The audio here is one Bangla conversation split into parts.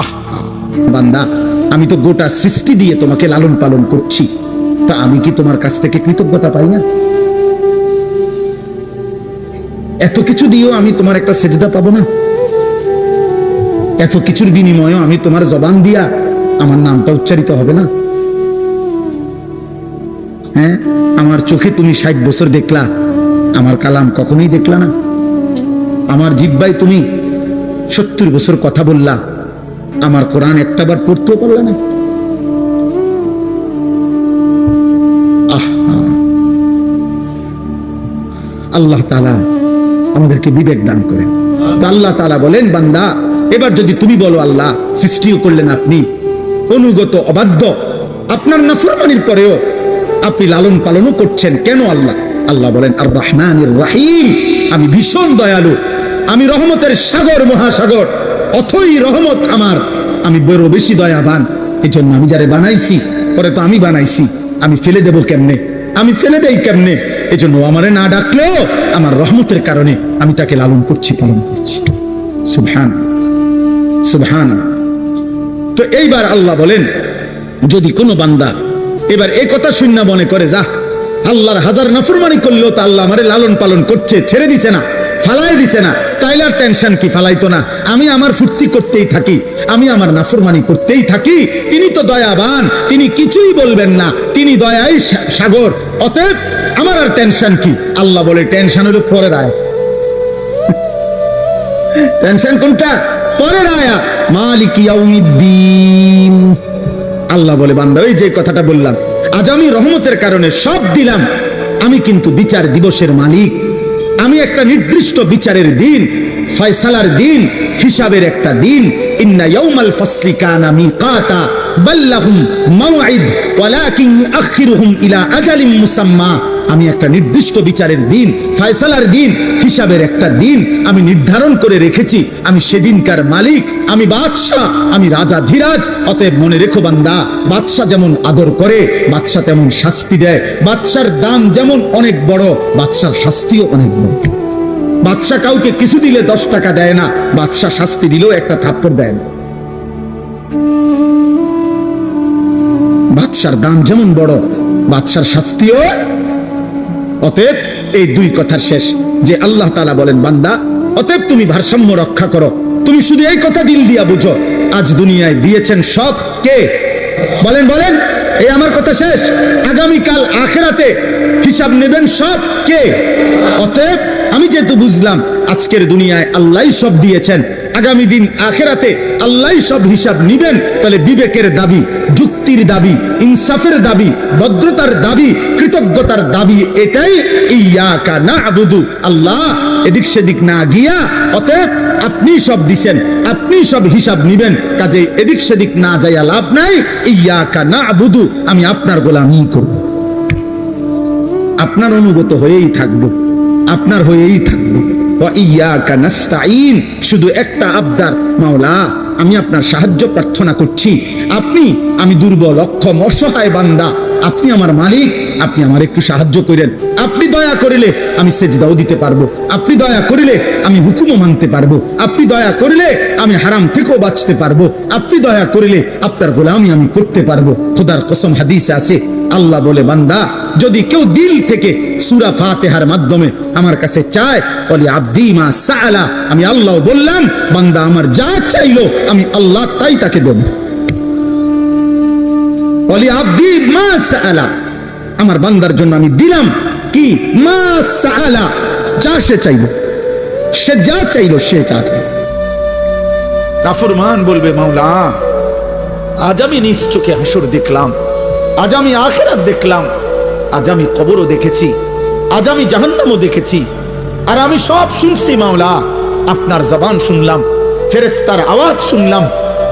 আহ, বান্দা, আমি তো গোটা সৃষ্টি দিয়ে তোমাকে লালন পালন করছি। তা আমি কি তোমার কাছ থেকে কৃতজ্ঞতা পাই না? এত কিছু দিয়েও আমি তোমার একটা সেজদা পাবো না? এত কিছুর বিনিময়েও আমি তোমার জবান দিয়া আমার নামটা উচ্চারিত হবে না? হ্যাঁ আমার চোখে তুমি ষাট বছর দেখলা, আমার কালাম কখনোই দেখলা না? আমার জিব্বায় তুমি সত্তর বছর কথা বললা আমার কোরআন একটাবার পড়তেও পারলা না। আল্লাহ তালা আমাদেরকে বিবেক দান করেন। আল্লাহ তালা বলেন, বান্দা, এবার যদি তুমি বলো, আল্লাহ, সৃষ্টিও করলেন আপনি, অনুগত, অবাধ্য, আপনার নাফরমানির পরেও আপনি লালন পালনও করছেন, কেন আল্লাহ? আল্লাহ বলেন আর রহমান রাহিম, আমি ভীষণ দয়ালু, আমি রহমতের সাগর, মহাসাগর। অথই রহমত আমার। আমি বড় বেশি দয়াবান। এই জন্য আমি যারে বানাইছি, পরে তো আমি বানাইছি। আমি ফেলে দেব কেমনে? আমি ফেলে দেই কেমনে? এই জন্য আমারে না ডাকলেও আমার রহমতের কারণে আমি তাকে লালন করছি, পালন করছি। সুবহান সুবহান তো এইবার আল্লাহ বলেন, যদি কোনো বান্দা এবার এই কথা শূন্য মনে করে যা আল্লাহর হাজার নাফরমানি করলেও তা আল্লাহ আমারে লালন পালন করছে, ছেড়ে দিছে না। ফালাই দিছে না। তাইলে আর টেনশন কি? ফালাইতো না। আমি আমার ফুর্তি করতেই থাকি। আমি আমার নাফরমানি করতেই থাকি। তিনি তো দয়াবান। তিনি কিছুই বলবেন না। তিনি দয়াই সাগর। অতএব আমার আর টেনশন কি? আল্লাহ বলে টেনশন হলো পরের আয় টেনশন কোনটা? পরের আয়া মালিক ইয়াউমিদ্দিন। আল্লাহ বলে, বান্দা, ওই যে কথাটা বললাম, আজ আমি রহমতের কারণে সব দিলাম। আমি কিন্তু বিচার দিবসের মালিক। আমি একটা নির্দিষ্ট বিচারের দিন, ফয়সালার দিন, হিসাবের একটা দিন, ইন্না ইয়াউমাল ফাসলি কানা মিকাতা। আমি একটা নির্দিষ্ট বিচারের দিন, ফয়সালার দিন, হিসাবের একটা দিন আমি নির্ধারণ করে রেখেছি। আমি সেদিনকার মালিক, আমি বাদশাহ, আমি রাজা ধীরাজ। অতএব মনে রেখো বান্দা, বাদশাহ যেমন আদর করে, বাদশাহ তেমন শাস্তি দেয়। বাদশার দাম যেমন অনেক বড়, বাদশার শাস্তিও অনেক বড়। বাদশাহ কাউকে কিছু দিলে দশ টাকা দেয় না, বাদশাহ শাস্তি দিলেও একটা থাপ্পড় দেয় না। বাদশার দাম যেমন বড়, বাদশার শাস্তিও। অতএব এই দুই কথার শেষ। যে আল্লাহ তালা বলেন, বান্দা, অতএব তুমি ভারসাম্য রক্ষা করো। তুমি শুধু এই কথা দিল দিয়া বুঝো, আজ দুনিয়ায় দিয়েছেন সব কে? বলেন বলেন, এই আমার কথা শেষ। আগামীকাল আখেরাতে হিসাব নেবেন সব কে? অতএব আমি যেহেতু বুঝলাম, আজকের দুনিয়ায় আল্লাহ সব দিয়েছেন আগামী দিন আখেরাতে আল্লাহ সব হিসাব নিবেন। তাহলে বিবেকের দাবি, যুক্তির দাবি, ইনসাফের দাবি, ভদ্রতার দাবি, কৃতজ্ঞতার দাবি এটাই ইয়াকা না আবুদু আল্লাহ এদিক সেদিক না গিয়া অতএব আপনি সব দিছেন, আপনি সব হিসাব নিবেন। কাজে এদিক সেদিক না যাইয়া লাভ নাই, ইয়াকা না আবুদু আমি আপনার গোলামি করব। আপনার অনুগত হয়েই থাকব। আপনার হয়েই থাকব। শুধু একটা আবদার, মাওলা, আমি আপনার সাহায্য প্রার্থনা করছি। আপনি, আমি দুর্বল, অক্ষম, অসহায় বান্দা, আপনি আমার মালিক, আপনি আমার একটু সাহায্য করেন। আপনি দয়া করিলে আমি সেজদাও দিতে পারব। আপনি দয়া করিলে আমি হুকুমও মানতে পারব। আপনি দয়া করিলে আমি হারাম থেকেও বাঁচতে পারব। আপনি দয়া করিলে আপনার গোলামি আমি করতে পারব। খোদার কসম হাদিসে আছে আল্লাহ বলে, বান্দা, যদি কেউ দিল থেকে সুরা ফাতেহার মাধ্যমে আমার কাছে চায় বলে আব্দি মা সাআলা আমি আল্লাহ বললাম, বান্দা, আমার যা চাইলো, আমি আল্লাহ তাই তাকে দেব। আব্দি মা সাআলা আমার বান্দার জন্য আমি দিলাম কি? মা সাআলা, যা সে চাইলো, সে যা সে যা চাইলো। বলবে, মাওলা, আজ আমি নিজ হাসর দেখলাম আজ আমি আখেরাত দেখলাম। আজ আমি কবরও দেখেছি। আজ আমি জাহান্নামও দেখেছি। আর আমি সব শুনছি, মাওলা। আপনার জবান শুনলাম ফেরেস্তার আওয়াজ শুনলাম,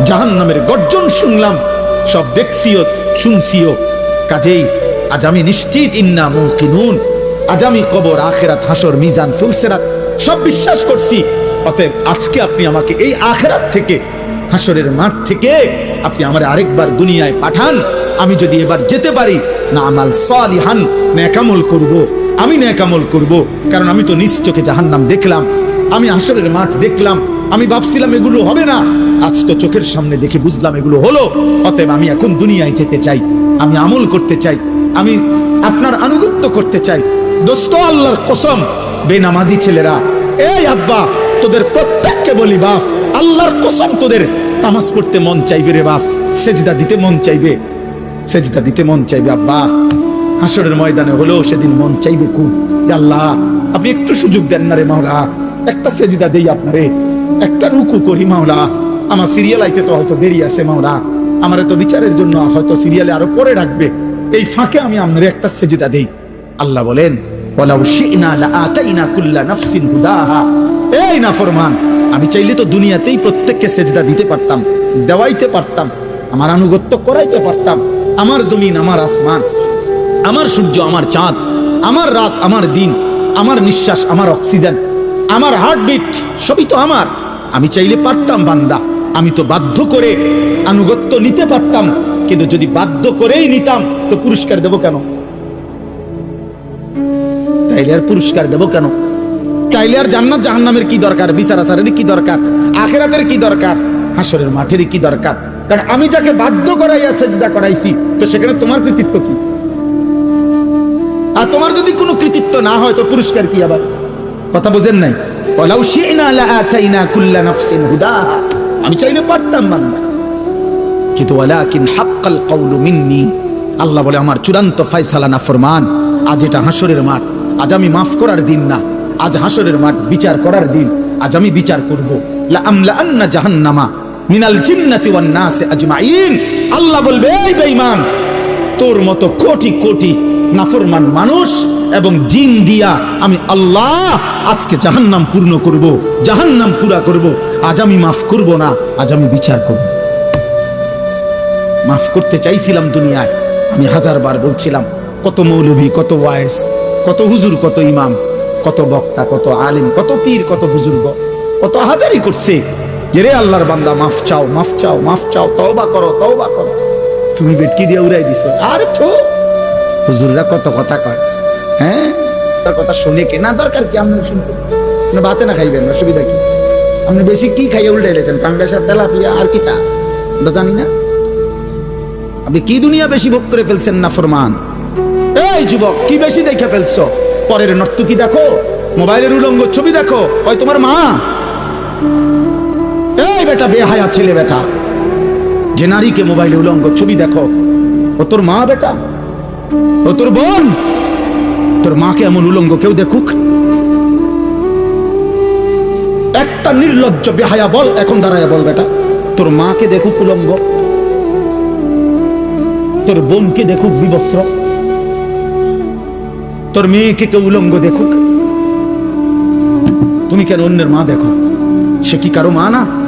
জাহান্নামের গর্জন শুনলাম। সব দেখছিও, শুনছিও। কাজেই আজ আমি নিশ্চিত, ইন্না মুকিনুন আজ আমি কবর, আখেরাত, হাসর, মিজান, ফুলসেরাত সব বিশ্বাস করছি। অতএব আজকে আপনি আমাকে এই আখেরাত থেকে, হাসরের মাঠ থেকে আপনি আমার আরেকবার দুনিয়ায় পাঠান। আমি যদি এবার যেতে পারি, না আমাল সালিহান ন্যাকামল করব। আমি ন্যাকামল করব, কারণ আমি তো নিজ চোখে জাহান্নাম দেখলাম। আমি হাসরের মাঠ দেখলাম, আমি ভাবছিলাম এগুলো হবে না। আজ তো চোখের সামনে দেখে বুঝলাম এগুলো হলো, অতএব আমি এখন দুনিয়ায় যেতে চাই। আমি আমল করতে চাই, আমি আপনার আনুগত্য করতে চাই। দোস্ত আল্লাহর কসম, বেনামাজি ছেলেরা, এই আব্বা, তোদের প্রত্যেককে বলি বাপ আল্লাহর কসম তোদের, নামাজ পড়তে মন চাইবে রে বাপ সেজদা দিতে মন চাইবে। সেজদা দিতে মন চাইবে, আব্বা। হাসরের ময়দানে হলেও সেদিন মন চাইবে খুব। আল্লাহ, আপনি একটু সুযোগ দেন না রে মাওলা। একটা সেজদা দেই আপনারে। একটা রুকু করি মাওলা। আমার সিরিয়াল আইতে তো হয়তো দেরি আছে মাওলা। আমার তো বিচারের জন্য হয়তো সিরিয়ালে আরও পরে রাখবে। এই ফাঁকে আমি আপনারে একটা সেজদা দেই। আল্লাহ বলেন এই নাফরমান, আমি চাইলে তো দুনিয়াতেই প্রত্যেককে সেজদা দিতে পারতাম, দেওয়াইতে পারতাম, আমার আনুগত্য করাইতে পারতাম। আমার জমিন, আমার আসমান। আমার সূর্য, আমার চাঁদ। আমার রাত, আমার দিন। আমার নিঃশ্বাস, আমার অক্সিজেন। আমার হার্টবিট সবই তো আমার। আমি চাইলে পারতাম বান্দা। আমি তো বাধ্য করে আনুগত্য নিতে পারতাম। কিন্তু যদি বাধ্য করেই নিতাম, তো পুরস্কার দেব কেন? তাইলে আর পুরস্কার দেব কেন? তাইলে আর জান্নাত জাহান্নামের কি দরকার? বিচার আচারের কি দরকার? আখেরাতের কি দরকার? হাসরের মাঠের কি দরকার? কারণ আমি যাকে বাধ্য করাইয়া সেজদা করাইছি, তো সেখানে তোমার কৃতিত্ব কি? আর তোমার যদি কোনো কৃতিত্ব না হয়, তো পুরস্কার কি আবার? কথা বুঝেন নাই? আমি চাইলে পারতাম আল্লাহ বলে, আমার চূড়ান্ত ফয়সালা না ফরমান। আজ এটা হাসরের মাঠ। আজ আমি মাফ করার দিন না। আজ হাসরের মাঠ, বিচার করার দিন। আজ আমি বিচার করব। জাহান্নামা। মিনাল জিন্নাতি ওয়ান নাসি আজমাইন। আল্লাহ বলবে, এই বেঈমান, তোর মতো কোটি কোটি নাফরমান মানুষ এবং জিন দিয়া আমি আল্লাহ আজকে জাহান্নাম পূর্ণ করব, জাহান্নাম পুরা করব। আজ আমি মাফ করব না, আজ আমি বিচার করব। মাফ করতে চাইছিলাম দুনিয়ায়, আমি হাজার বার বলছিলাম, কত মৌলভী, কত ওয়াইস, কত হুজুর, কত ইমাম, কত বক্তা, কত আলিম, কত পীর, কত বুজুর্গ, কত হাজারি করছে যে আল্লাহর বান্দা, মাফ চাও মাফ চাও মাফ চাও, তওবা করো তওবা করো। তুমি বেটকি দিয়ে উড়াই দিছো। আর তো হুজুররা কত কথা কয় হ্যাঁ? তার কথা শুনে কে? না, দরকার কি? আপনি শুনতে আপনি ভাতে না খাইবেন, অসুবিধা কি? আপনি বেশি কি খাইয়ে উল্টাই লেছেন পাঙ্গাসার তেলাপিয়া আর কি তা? আমরা জানি না। আপনি কি দুনিয়া বেশি ভোগ করে ফেলছেন না, ফরমান? এই যুবক, কি বেশি দেখে ফেলছো? পরের নর্তকি দেখো, মোবাইলের উলঙ্গ ছবি দেখো ওই তোমার মা? বেটা, বেহায়া ছেলে বেটা। যে নারীকে মোবাইলে উলঙ্গ ছবি দেখো, ও তোর মা বেটা? ও তোর বোন? তোর মাকে এমন উলঙ্গ কেউ দেখুক? একটা নির্লজ্জ, বেহায়া বল, এখন দাঁড়ায় বল বেটা। তোর মাকে দেখুক উলঙ্গ। তোর বোনকে দেখুক বিবস্ত্র। তোর মেয়েকে কেউ উলঙ্গ দেখুক? তুমি কেন অন্যের মা দেখো? সে কি কারও মা না?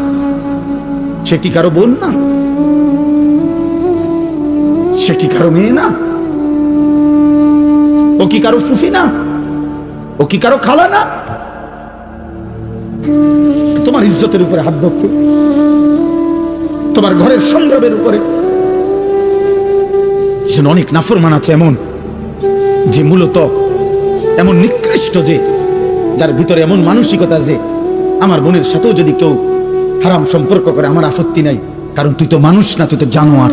সে কি কারও বোন না? সে কি কারও মেয়ে না? ও কি কারও ফুফি না? ও কি কারও খালা না? তোমার ইজ্জতের উপরে হাত ধরকে তোমার ঘরের সংগ্রামের উপরে। অনেক নাফরমান আছে এমন, যে মূলত এমন নিকৃষ্ট যে, যার ভিতরে এমন মানসিকতা যে, আমার বোনের সাথেও যদি কেউ হারাম সম্পর্ক করে আমার আপত্তি নাই। কারণ তুই তো মানুষ না, তুই তো জানোয়ার।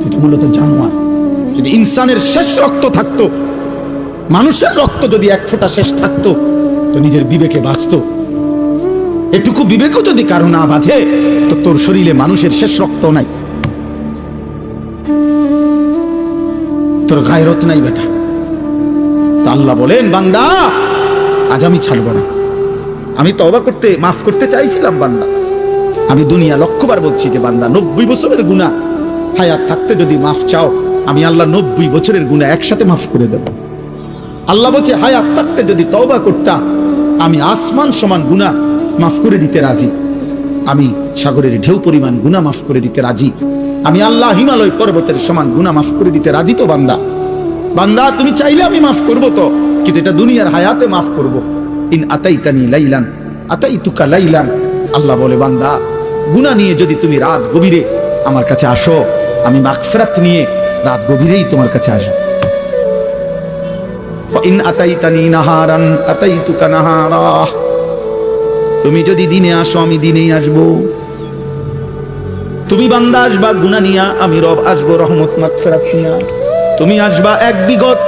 তুই তো মূলত জানোয়ার। যদি ইনসানের শেষ রক্ত থাকতো, মানুষের রক্ত যদি এক ফোঁটা শেষ থাকতো, তো নিজের বিবেকে বাঁচত। এটুকু বিবেকও যদি কারও না বাঁচে, তো তোর শরীরে মানুষের শেষ রক্ত নাই। তোর গায়রত নাই বেটা। তো আল্লাহ বলেন, বান্দা, আজ আমি ছাড়ব না। আমি তবা করতে, মাফ করতে চাইছিলাম বান্দা। আমি দুনিয়া লক্ষ্যবার বলছি যে বান্দা, নব্বই বছরের গুণা হায়াত থাকতে যদি মাফ চাও, আমি আল্লাহ নব্বই বছরের গুণা একসাথে মাফ করে দেব। আল্লাহ বলছে, হায়াত থাকতে যদি তওবা করতা, আমি আসমান সমান গুণা মাফ করে দিতে রাজি। আমি সাগরের ঢেউ পরিমাণ গুণা মাফ করে দিতে রাজি। আমি আল্লাহ হিমালয় পর্বতের সমান গুণা মাফ করে দিতে রাজি তো বান্দা। বান্দা, তুমি চাইলে আমি মাফ করব তো, কিন্তু এটা দুনিয়ার হায়াতে মাফ করব। ইন আতাইতানি লাইলান আতাই তুকা লাইলান। আল্লাহ বলে, বান্দা গুণা নিয়ে যদি তুমি রাত গভীরে আমার কাছে আসো, আমি মাগফিরাত নিয়ে রাত গভীরেই তোমার কাছে আসব। ইন আতাইতানি নাহারান নাহারা। তুমি যদি দিনে আসো, আমি দিনেই আসব। তুমি বান্দা আসবা গুনা নিয়া, আমি রব আসব, রহমত, মাগফিরাত নিয়া। তুমি আসবা এক বিগত,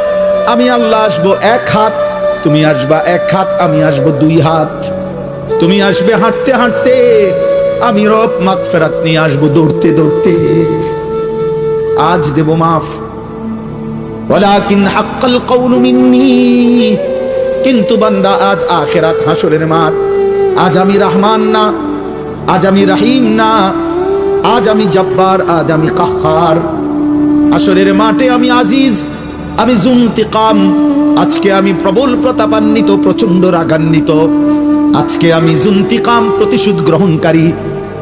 আমি আল্লাহ আসব এক হাত। তুমি আসবা এক হাত, আমি আসব দুই হাত। তুমি আসবে হাঁটতে হাঁটতে, আমি রব মাগফিরাত নিয়ে আসব দৌড়তে দৌড়তে। আজ দেব মাফ। ওয়ালাকিন হাক্কাল কওলু মিন্নি। কিন্তু বান্দা, আজ আখেরাত হাসরের মাঠ। আজ আমি রহমান না, আজ আমি রহিম না, আজ আমি জব্বার, আজ আমি কাহার। আসরের মাঠে আমি আজিজ, আমি জুমতিকাম আজকে আমি প্রবল প্রতাপান্বিত প্রচণ্ড রাগান্বিত। আজকে আমি জুন্তিকাম প্রতিশোধ গ্রহণকারী।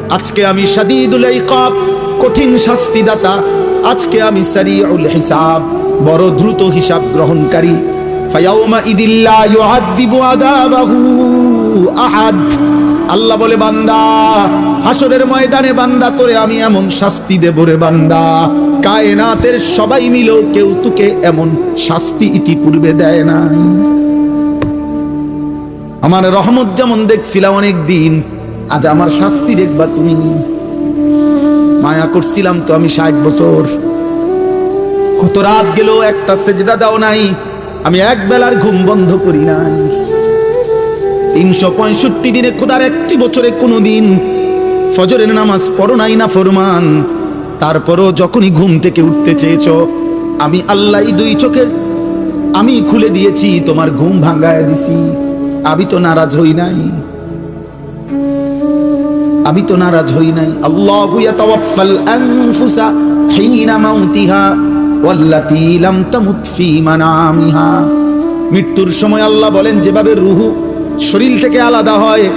আজকে আমি সাদিদুল ইকাব, কঠিন শাস্তিদাতা। আজকে আমি সারিউল হিসাব, বড় দ্রুত হিসাব গ্রহণকারী। ফায়াউমা ইদিল্লা ইউআদ্দিবু আদাবাহু আহাদ। আল্লাহ বলে, বান্দা, হাসরের ময়দানে বান্দা, তোরে আমি এমন শাস্তি দেব রে বান্দা। কায়নাতের সবাই মিলেও কেউ তোকে এমন শাস্তি ইতিপূর্বে দেয় নাই। আমার রহমত যেমন দেখছিলাম অনেক দিন, আজ আমার শাস্তি দেখবা তুমি। মায়া করছিলাম তো আমি ষাট বছর। কত রাত গেল একটা সেজদা দাও নাই, আমি এক বেলার ঘুম বন্ধ করি নাই। তিনশো পঁয়ষট্টি দিনে খোদার একটি বছরে কোনো দিন ফজরের নামাজ পড়ো নাই না ফরমান। তারপরও যখনই ঘুম থেকে উঠতে চেয়েছ, আমি আল্লাহ দুই চোখের, আমি খুলে দিয়েছি, তোমার ঘুম ভাঙ্গায় দিছি। আমি তো নারাজ হই নাই। আমি তো নারাজ হই নাই। আল্লাহু ইয়াতাওয়াফাল আনফুসা হিনা মাউতিহা ওয়াল্লাতী লাম তামুত ফি মানামিহা। মৃত্যুর সময় আল্লাহ বলেন, যেভাবে রুহু শরীর থেকে আলাদা হয়।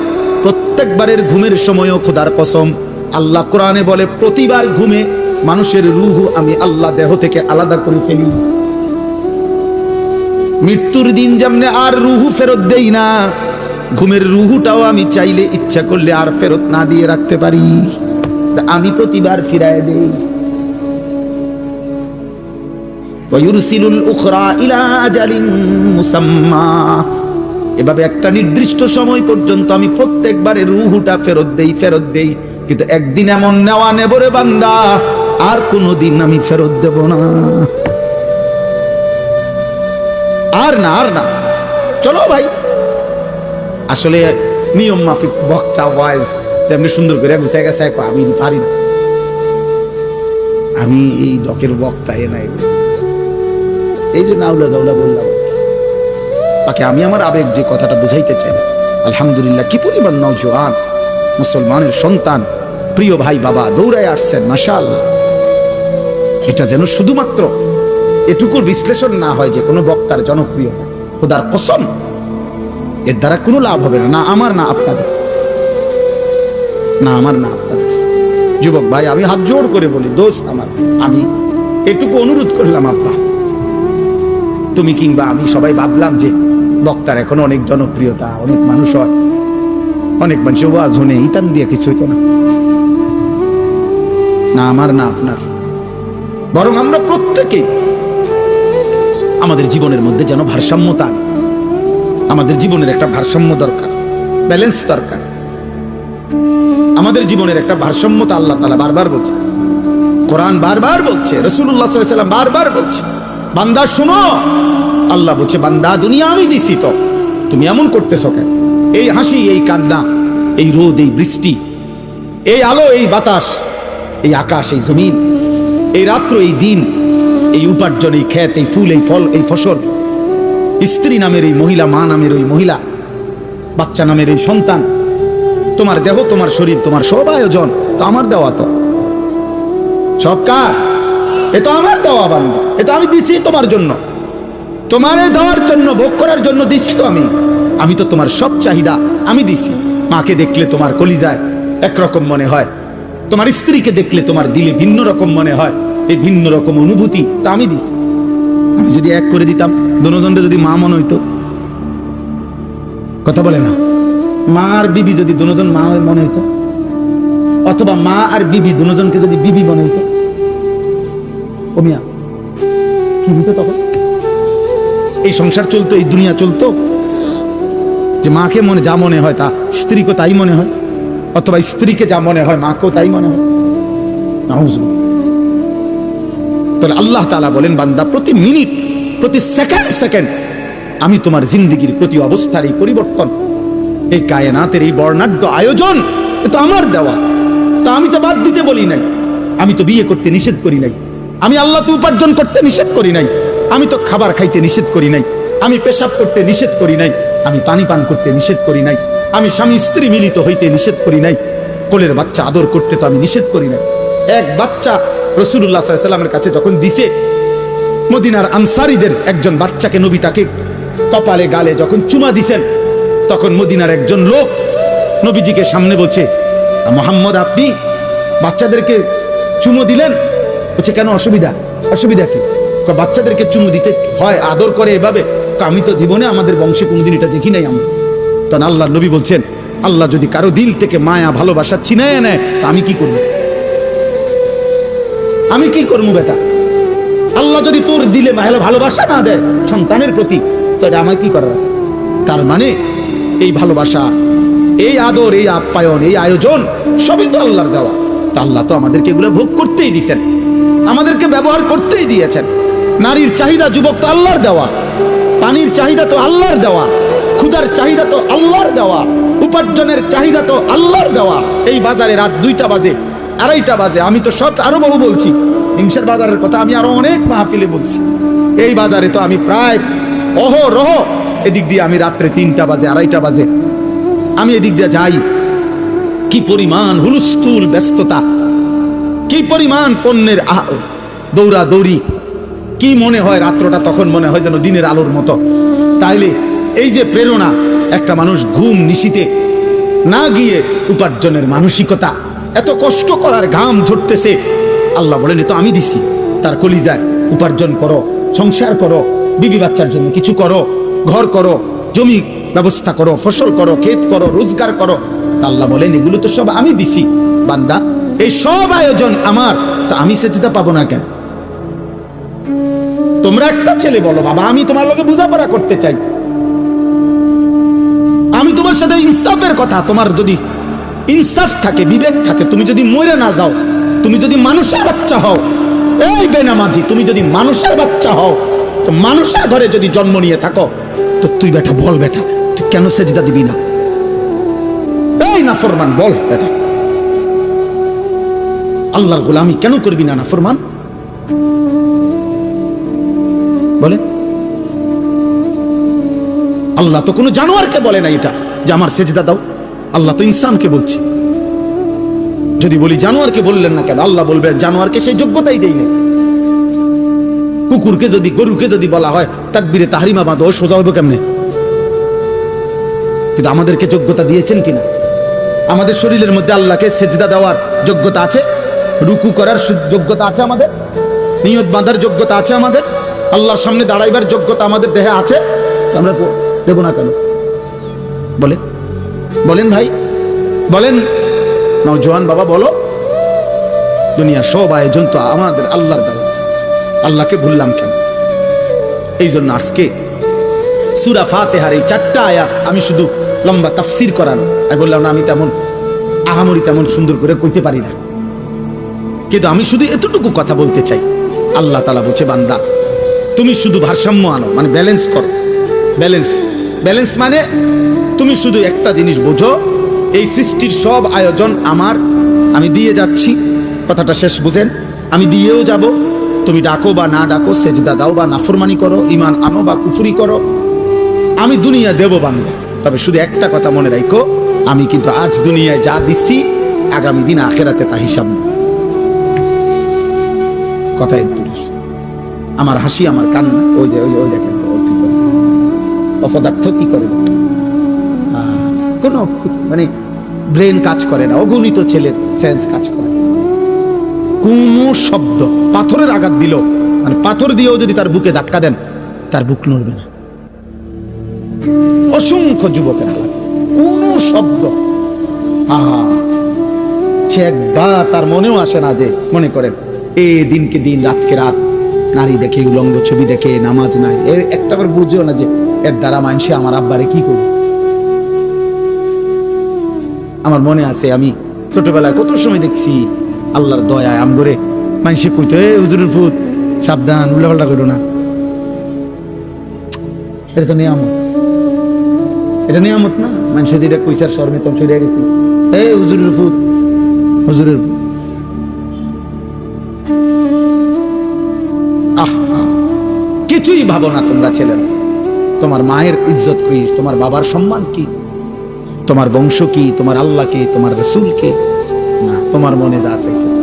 প্রত্যেকবারের ঘুমের সময়ও খোদার কসম। আল্লাহ কোরআনে বলে, প্রতিবার ঘুমে মানুষের রুহু আমি আল্লাহ দেহ থেকে আলাদা করে ফেলি। মৃত্যুর দিন যেমনে আর রুহু ফেরত দেই না, ঘুমের রুহুটাও আমি চাইলে ইচ্ছা করলে আর ফেরত না দিয়ে রাখতে পারি। আমি প্রতিবার ফিরায় দেই। ওয়ুরসিলুল উখরা ইলা আজালিন মুসাম্মা। এভাবে একটা নির্দিষ্ট সময় পর্যন্ত আমি প্রত্যেকবারে রুহুটা ফেরত দেই ফেরত দেই। কিন্তু একদিন এমন নেওয়া নেব রে বান্দা, আর কোনোদিন আমি ফেরত দেব না। আর না আর না। চলো ভাই। আসলে নিয়ম মাফিক, বক্তা, ওয়াইজ, যেমনি সুন্দর করে গুছাই গেছে আমি পারি না। আমি এই ডকের বক্তা এ নাই। এই জন্য আউলা জাউলা বললাম। বাকি আমি আমার আবেগ যে কথাটা বুঝাইতে চাই। আলহামদুলিল্লাহ, কি পরিমাণ নওজোয়ান মুসলমানের সন্তান। প্রিয় ভাই, বাবা, দৌড়ায় আসছেন, মাশাআল্লাহ। এটা যেন শুধুমাত্র এটুকুর বিশ্লেষণ না হয় যে কোনো বক্তার জনপ্রিয় খোদার কসম, এর দ্বারা কোনো লাভ হবে না। না আমার, না আপনাদের। না আমার, না আপনাদের। যুবক ভাই, আমি হাত জোর করে বলি, দোস্ত আমার, আমি এটুকু অনুরোধ করলাম, আব্বা। তুমি কিংবা আমি সবাই ভাবলাম যে বক্তার এখন অনেক জনপ্রিয়তা, অনেক মানুষ হয়। অনেক মানুষ ওয়াজ হনে ইতান দিয়ে কিছু হইতো না। না আমার, না আপনার। বরং আমরা প্রত্যেকে আমাদের জীবনের মধ্যে যেন ভারসাম্যতা আমাদের জীবনের একটা ভারসাম্য দরকার ব্যালেন্স দরকার। আমাদের জীবনের একটা ভারসাম্যতা আল্লাহ তালা বারবার বলছে। কোরআন বারবার বলছে রসুল্লাহ সাল্লাম বারবার বলছে। বান্দা, শোনো। আল্লাহ বলছে, বান্দা দুনিয়া আমি দিছি তো তুমি এমন করতেছো কেন? এই হাসি, এই কান্না, এই রোদ, এই বৃষ্টি, এই আলো, এই বাতাস, এই আকাশ, এই জমিন, এই রাত্র, এই দিন, এই উপার্জন, এই ক্ষেত, এই ফুল, এই ফল, এই ফসল, স্ত্রী নামের এই মহিলা, মা নামের ওই মহিলা, বাচ্চা নামের এই সন্তান, তোমার দেহ, তোমার শরীর, তোমার সব আয়োজন তো আমার দেওয়া তো। সব কার? এ তো আমার দেওয়া বান্দা, এ তো আমি দিছি তোমার জন্য। তোমারে দেওয়ার জন্য, ভোগ করার জন্য দিছি তো আমি। আমি তো তোমার সব চাহিদা আমি দিছি। মাকে দেখলে তোমার কলিজায় একরকম মনে হয়। তোমার স্ত্রীকে দেখলে তোমার দিলে ভিন্ন রকম মনে হয়। এই ভিন্ন রকম অনুভূতি তা আমি দিছি। আমি যদি এক করে দিতাম দনজনটা যদি মা মনে হইতো। কথা বলে না। মা আর বিবি যদি দুজন মা মনে হইতো। অথবা মা আর বিবি দুজনকে যদি বিবি মনে হইতো। ও মিয়া, কি হইতো তখন? এই সংসার চলতো, এই দুনিয়া চলতো। যে মাকে মনে যা মনে হয় তা, স্ত্রীকে তাই মনে হয়, অথবা স্ত্রীকে যা মনে হয় মাকেও তাই মনে হয়। তাহলে আল্লাহ তাআলা বলেন, বান্দা, প্রতি মিনিট, প্রতি সেকেন্ড সেকেন্ড আমি তোমার জিন্দিগির প্রতি অবস্থার এই পরিবর্তন, এই কায়নাতের এই বর্ণাঢ্য আয়োজন তো আমার দেওয়া। তা আমি তো বাদ দিতে বলি নাই। আমি তো বিয়ে করতে নিষেধ করি নাই। আমি আল্লাহ তো উপার্জন করতে নিষেধ করি নাই। আমি তো খাবার খাইতে নিষেধ করি নাই। আমি পেশাব করতে নিষেধ করি নাই। আমি পানি পান করতে নিষেধ করি নাই। আমি স্বামী স্ত্রী মিলিত হইতে নিষেধ করি নাই। কোলের বাচ্চা আদর করতে তো আমি নিষেধ করি নাই। এক বাচ্চা রসুল্লাহ সাল্লামের কাছে যখন দিছে, মদিনার আনসারিদের একজন বাচ্চাকে নবী তাকে কপালে গালে যখন চুমা দিছেন, তখন মদিনার একজন লোক নবীজিকে সামনে বলছে মোহাম্মদ, আপনি বাচ্চাদেরকে চুমো দিলেন? বলছে, কেন, অসুবিধা? অসুবিধা কি? বাচ্চাদেরকে চুমু দিতে হয়, আদর করে এভাবে আমি তো জীবনে আমাদের বংশে কোনোদিন এটা দেখি নাই আমরা। তখন আল্লাহ নবী বলছেন, আল্লাহ যদি কারও দিল থেকে মায়া, ভালোবাসা ছিনায় নেয়, তা আমি কি করব? আমি কি করব বেটা? আল্লাহ যদি তোর দিলে ভালো ভালোবাসা না দেয় সন্তানের প্রতি, তো এটা আমার কি করার আছে? তার মানে এই ভালোবাসা, এই আদর, এই আপ্যায়ন, এই আয়োজন, সবই তো আল্লাহর দেওয়া। তা আল্লাহ তো আমাদেরকে এগুলো ভোগ করতেই দিয়েছেন আমাদেরকে ব্যবহার করতেই দিয়েছেন। নারীর চাহিদা যুবক তো আল্লাহর দেওয়া। পানির চাহিদা তো আল্লাহর দেওয়া। ক্ষুধার চাহিদা তো আল্লাহর দেওয়া। উপার্জনের চাহিদা তো আল্লাহর দেওয়া। এই বাজারে রাত দুইটা বাজে, আড়াইটা বাজে। আমি তো সব আরও বহু বলছি। হিংসার বাজারের কথা আমি আরও অনেক মাহফিলে বলছি। এই বাজারে তো আমি প্রায় অহ রহ এদিক দিয়ে আমি রাত্রে তিনটা বাজে, আড়াইটা বাজে। আমি এদিক দিয়ে যাই। কি পরিমাণ হুলস্থুল ব্যস্ততা। কি পরিমাণ পণ্যের দৌড়া দৌড়ি কি মনে হয় রাত্রটা তখন মনে হয় যেন দিনের আলোর মতো? তাইলে এই যে প্রেরণা, একটা মানুষ ঘুম নিশিতে না গিয়ে উপার্জনের মানসিকতা, এত কষ্ট করার ঘাম ঝরতেছে আল্লাহ বলেন তো আমি দিছি। তার কলিজায় উপার্জন করো, সংসার করো, বিবি বাচ্চার জন্য কিছু করো, ঘর করো, জমি ব্যবস্থা করো, ফসল করো, ক্ষেত করো, রোজগার করো। তা আল্লাহ বলেন, এগুলো তো সব আমি দিছি। বান্দা, এই সব আয়োজন আমার। তা আমি সেচিতা পাবো না কেন? তোমরা একটা ছেলে বলো বাবা, আমি তোমার লোকে বোঝাপড়া করতে চাই। আমি তোমার সাথে ইনসাফের কথা, তোমার যদি ইনসাফ থাকে, বিবেক থাকে, তুমি যদি মরে না যাও, তুমি যদি মানুষের বাচ্চা হও, এই বেনামাজি, তুমি যদি মানুষের বাচ্চা হও, তো মানুষের ঘরে যদি জন্ম নিয়ে থাকো, তো তুই বেটা বল বেটা, তুই কেন সেজদা দিবি না? এই না ফরমান বল বেটা। আল্লাহর গোলামি কেন করবি না না ফরমান বলেন। আল্লাহ তো কোনো জানোয়ারকে বলে না এটা, যে আমার সেজদা দাও। আল্লাহ তো ইনসানকে বলছে। যদি বলি জানোয়ারকে বললেন না কেন, আল্লাহ বলবে, জানোয়ারকে সেই যোগ্যতাই দেই না কুকুরকে যদি, গরুকে যদি বলা হয়, তাকবিরে তাহারিমা বাঁধো সোজা হইব কেমনে? কিন্তু আমাদেরকে যোগ্যতা দিয়েছেন কিনা? আমাদের শরীরের মধ্যে আল্লাহকে সেজদা দেওয়ার যোগ্যতা আছে? রুকু করার যোগ্যতা আছে আমাদের? নিয়ত বাঁধার যোগ্যতা আছে আমাদের? আল্লাহর সামনে দাঁড়াইবার যোগ্যতা আমাদের দেহে আছে? আমরা দেবো না কেন? বলেন। বলেন ভাই। বলেন। নওজোয়ান বাবা, বলো। দুনিয়ার সব আয়োজন তো আমাদের আল্লাহর দেওয়া আল্লাহকে ভুললাম কেন? এই জন্য আজকে সুরা ফাতেহার এই চারটা আয়াত আমি শুধু লম্বা তাফসির করার আমি বললাম, না, আমি তেমন, আহামরি তেমন সুন্দর করে কইতে পারি না। কিন্তু আমি শুধু এতটুকু কথা বলতে চাই। আল্লাহ তালা বলছে, বান্দা তুমি শুধু ভারসাম্য আনো মানে ব্যালেন্স করো। ব্যালেন্স ব্যালেন্স মানে তুমি শুধু একটা জিনিস বোঝো, এই সৃষ্টির সব আয়োজন আমার, আমি দিয়ে যাচ্ছি। কথাটা শেষ, বুঝেন? আমি দিয়েও যাব। তুমি ডাকো বা না ডাকো, সেজদা দাও বা নাফরমানি করো ইমান আনো বা কুফুরি করো। আমি দুনিয়া দেব বান্দা। তবে শুধু একটা কথা মনে রাখো, আমি কিন্তু আজ দুনিয়ায় যা দিচ্ছি আগামী দিন আখেরাতে তা হিসাব নেব। কথায়। আমার হাসি, আমার কান্না। ওই যে, ওই ওই দেখেন। অপদার্থ কি করে? কোনো মানে ব্রেন কাজ করে না, অগণিত ছেলের সেন্স কাজ করে। কোনো শব্দ, পাথরের আঘাত দিল। মানে পাথর দিয়েও যদি তার বুকে ধাক্কা দেন, তার বুক নড়বে না। অসংখ্য যুবকের হালাত। কোনো শব্দ। সে একবার তার মনেও আসে না যে, মনে করেন, এ দিনকে দিন, রাতকে রাত নারী দেখে, উলঙ্গ ছবি দেখে, নামাজ নাই। এর একটা বার বুঝেও না যে, এর দ্বারা মানুষে আমার আব্বারে কি করবে? আমার মনে আছে, আমি ছোটবেলায় কত সময় দেখছি, আল্লাহর দয়ায় আম করে মানুষে কইতো, এ, হুজুরের ফুত সাবধান উল্লাপাল্টা করো না। এটা তো নিয়ামত। এটা নিয়ামত না? মানুষে যেটা কইসার শর্মে তখন সরিয়ে গেছি। এ, হুজুরের ফুত হুজুরের ফুত ভাবো না তোমরা ছেলেরা তোমার মায়ের ইজ্জত কি? তোমার বাবার সম্মান কি? তোমার বংশ কি? তোমার আল্লাহ কি? তোমার রসুল কি? না, তোমার মনে যা চাইছে